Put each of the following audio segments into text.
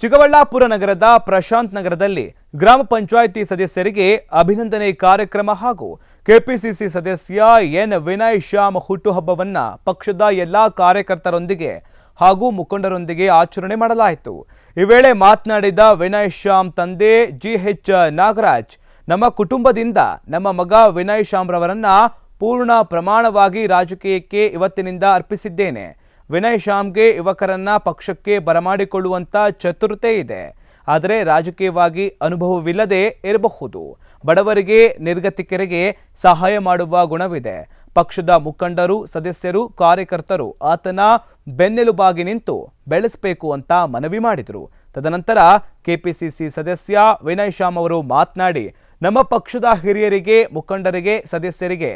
ಚಿಕ್ಕಬಳ್ಳಾಪುರ ನಗರದ ಪ್ರಶಾಂತ್ ನಗರದಲ್ಲಿ ಗ್ರಾಮ ಪಂಚಾಯಿತಿ ಸದಸ್ಯರಿಗೆ ಅಭಿನಂದನೆ ಕಾರ್ಯಕ್ರಮ ಹಾಗೂ ಕೆಪಿಸಿಸಿ ಸದಸ್ಯ ಎನ್ ವಿನಯ್ ಶ್ಯಾಮ್ ಹುಟ್ಟುಹಬ್ಬವನ್ನ ಪಕ್ಷದ ಎಲ್ಲಾ ಕಾರ್ಯಕರ್ತರೊಂದಿಗೆ ಹಾಗೂ ಮುಖಂಡರೊಂದಿಗೆ ಆಚರಣೆ ಮಾಡಲಾಯಿತು. ಈ ವೇಳೆ ಮಾತನಾಡಿದ ವಿನಯ್ ಶ್ಯಾಮ್ ತಂದೆ ಜಿಎಚ್ ನಾಗರಾಜ್, ನಮ್ಮ ಕುಟುಂಬದಿಂದ ನಮ್ಮ ಮಗ ವಿನಯ್ ಶ್ಯಾಮ್ ರವರನ್ನ ಪೂರ್ಣ ಪ್ರಮಾಣವಾಗಿ ರಾಜಕೀಯಕ್ಕೆ ಇವತ್ತಿನಿಂದ ಅರ್ಪಿಸಿದ್ದೇನೆ. ವಿನಯ್ ಶ್ಯಾಮ್ಗೆ ಯುವಕರನ್ನ ಪಕ್ಷಕ್ಕೆ ಬರಮಾಡಿಕೊಳ್ಳುವಂಥ ಚತುರತೆ ಇದೆ. ಆದರೆ ರಾಜಕೀಯವಾಗಿ ಅನುಭವವಿಲ್ಲದೆ ಇರಬಹುದು. ಬಡವರಿಗೆ ನಿರ್ಗತಿಕರಿಗೆ ಸಹಾಯ ಮಾಡುವ ಗುಣವಿದೆ. ಪಕ್ಷದ ಮುಖಂಡರು, ಸದಸ್ಯರು, ಕಾರ್ಯಕರ್ತರು ಆತನ ಬೆನ್ನೆಲುಬಾಗಿ ನಿಂತು ಬೆಳೆಸಬೇಕು ಅಂತ ಮನವಿ ಮಾಡಿದರು. ತದನಂತರ ಕೆಪಿಸಿಸಿ ಸದಸ್ಯ ವಿನಯ್ ಶ್ಯಾಮ್ ಅವರು ಮಾತನಾಡಿ, ನಮ್ಮ ಪಕ್ಷದ ಹಿರಿಯರಿಗೆ, ಮುಖಂಡರಿಗೆ, ಸದಸ್ಯರಿಗೆ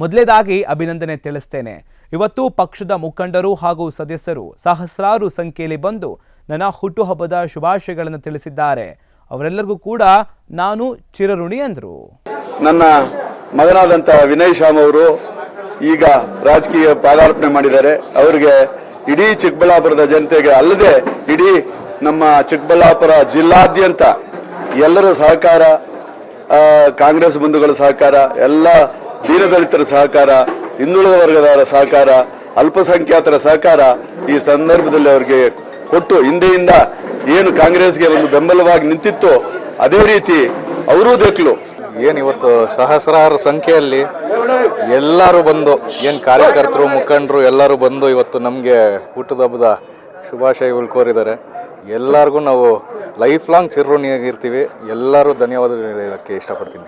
ಮೊದಲೇದಾಗಿ ಅಭಿನಂದನೆ ತಿಳಿಸ್ತೇನೆ. ಇವತ್ತು ಪಕ್ಷದ ಮುಖಂಡರು ಹಾಗೂ ಸದಸ್ಯರು ಸಹಸ್ರಾರು ಸಂಖ್ಯೆಯಲ್ಲಿ ಬಂದು ನನ್ನ ಹುಟ್ಟುಹಬ್ಬದ ಶುಭಾಶಯಗಳನ್ನು ತಿಳಿಸಿದ್ದಾರೆ. ಅವರೆಲ್ಲರಿಗೂ ಕೂಡ ನಾನು ಚಿರಋಣಿ ಎಂದರು ನನ್ನ ಮಗನಾದಂಥ ವಿನಯ್ ಶ್ಯಾಮ್ ಅವರು ಈಗ ರಾಜಕೀಯ ಪಾದಾರ್ಪಣೆ ಮಾಡಿದ್ದಾರೆ. ಅವರಿಗೆ ಇಡೀ ಚಿಕ್ಕಬಳ್ಳಾಪುರದ ಜನತೆಗೆ ಅಲ್ಲದೆ ಇಡೀ ನಮ್ಮ ಚಿಕ್ಕಬಳ್ಳಾಪುರ ಜಿಲ್ಲಾದ್ಯಂತ ಎಲ್ಲರ ಸಹಕಾರ ಕಾಂಗ್ರೆಸ್ ಬಂಧುಗಳ ಸಹಕಾರ, ಎಲ್ಲ ದೀನದಲಿತರ ಸಹಕಾರ, ಹಿಂದುಳಿದ ವರ್ಗದವರ ಸಹಕಾರ, ಅಲ್ಪಸಂಖ್ಯಾತರ ಸಹಕಾರ ಈ ಸಂದರ್ಭದಲ್ಲಿ ಅವರಿಗೆ ಕೊಟ್ಟು ಹಿಂದೆಯಿಂದ ಏನು ಕಾಂಗ್ರೆಸ್ಗೆ ಒಂದು ಬೆಂಬಲವಾಗಿ ನಿಂತಿತ್ತು ಅದೇ ರೀತಿ ಅವರೂ ದೇಕಲು. ಏನು ಇವತ್ತು ಸಹಸ್ರಾರು ಸಂಖ್ಯೆಯಲ್ಲಿ ಎಲ್ಲರೂ ಬಂದು, ಏನು ಕಾರ್ಯಕರ್ತರು, ಮುಖಂಡರು ಎಲ್ಲರೂ ಬಂದು ಇವತ್ತು ನಮಗೆ ಹುಟ್ಟದ ಹಬ್ಬದ ಶುಭಾಶಯಗಳು ಕೋರಿದ್ದಾರೆ. ಎಲ್ಲರಿಗೂ ನಾವು ಲೈಫ್ ಲಾಂಗ್ ಚಿರಋಣಿಯಾಗಿರ್ತೀವಿ ಎಲ್ಲರೂ ಧನ್ಯವಾದ ಹೇಳೋಕ್ಕೆ ಇಷ್ಟಪಡ್ತೀನಿ.